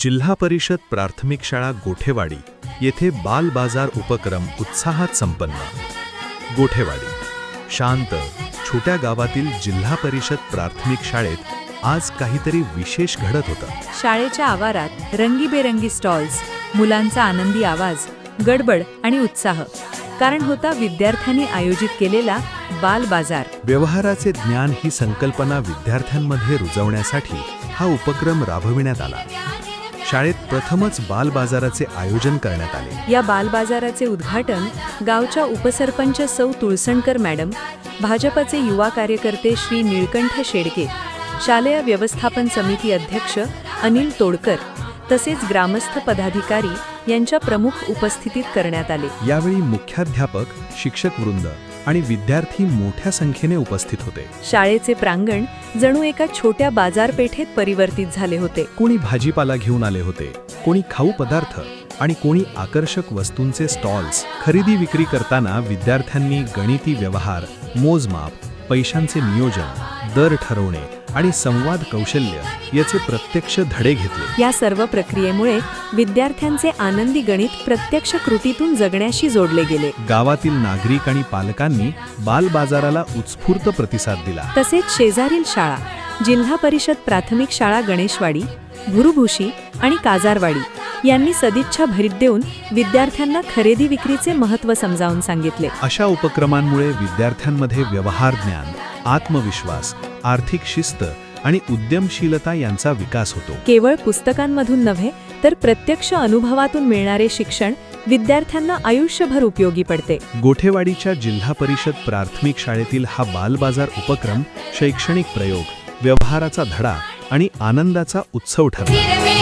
जिल्हा परिषद प्राथमिक शाळा गोठेवाडी येथे बाल बाजार उपक्रम उत्साहात संपन्न. गोठेवाडी शांत छोट्या गावातील जिल्हा परिषद प्राथमिक शाळेत आज काहीतरी विशेष घडत होतं. शाळेच्या आवारात रंगीबेरंगी स्टॉल्स मुलांचा आनंदी आवाज गडबड आणि उत्साह. कारण होता विद्यार्थ्यांनी आयोजित केलेला बाल बाजार. व्यवहाराचे ज्ञान ही संकल्पना विद्यार्थ्यांमध्ये रुजवण्यासाठी हा उपक्रम राबविण्यात आला. शाळेत प्रथमच बाल बाजाराचे आयोजन करण्यात आले. या बाल बाजाराचे उद्घाटन गावच्या उपसरपंच सौ तुळसणकर मॅडम भाजपचे युवा कार्यकर्ते श्री निळकंठ शेडके शालेय व्यवस्थापन समिती अध्यक्ष अनिल तोडकर तसेच ग्रामस्थ पदाधिकारी यांच्या प्रमुख उपस्थितीत करण्यात आले. यावेळी मुख्याध्यापक शिक्षक वृंद आणि विद्यार्थी मोठ्या संख्येने उपस्थित होते. शाळेचे प्रांगण जणू एका छोट्या बाजारपेठेत परिवर्तित झाले होते. कोणी भाजीपाला घेऊन आले होते कोणी खाऊ पदार्थ आणि कोणी आकर्षक वस्तूंचे स्टॉल्स खरेदी विक्री करताना विद्यार्थ्यांनी गणिती व्यवहार मोजमाप पैशांचे नियोजन दर ठरवणे आणि संवाद कौशल्य याचे प्रत्यक्ष धडे घेतले. या सर्व प्रक्रियेमुळे विद्यार्थ्यांचे आनंदी गणित प्रत्यक्ष कृतीतून जगण्याशी जोडले गेले. गावातील नागरिक आणि पालकांनी बाल बाजाराला उत्स्फूर्त प्रतिसाद दिला. तसेच शेजारील शाळा जिल्हा परिषद प्राथमिक शाळा गणेशवाडी भुरुभुशी आणि काजारवाडी यांनी सदिच्छा भरीत देऊन विद्यार्थ्यांना खरेदी विक्रीचे महत्त्व समजावून सांगितले. अशा उपक्रमांमुळे विद्यार्थ्यांमध्ये व्यवहार ज्ञान आत्मविश्वास आर्थिक शिस्त आणि उद्यमशीलता यांचा विकास होतो. केवळ पुस्तकांमधून नव्हे तर प्रत्यक्ष अनुभवातून मिळणारे शिक्षण विद्यार्थ्यांना आयुष्यभर उपयोगी पडते. गोठेवाडीच्या जिल्हा परिषद प्राथमिक शाळेतील हा बालबाजार उपक्रम शैक्षणिक प्रयोग व्यवहाराचा धडा आणि आनंदाचा उत्सव ठरला.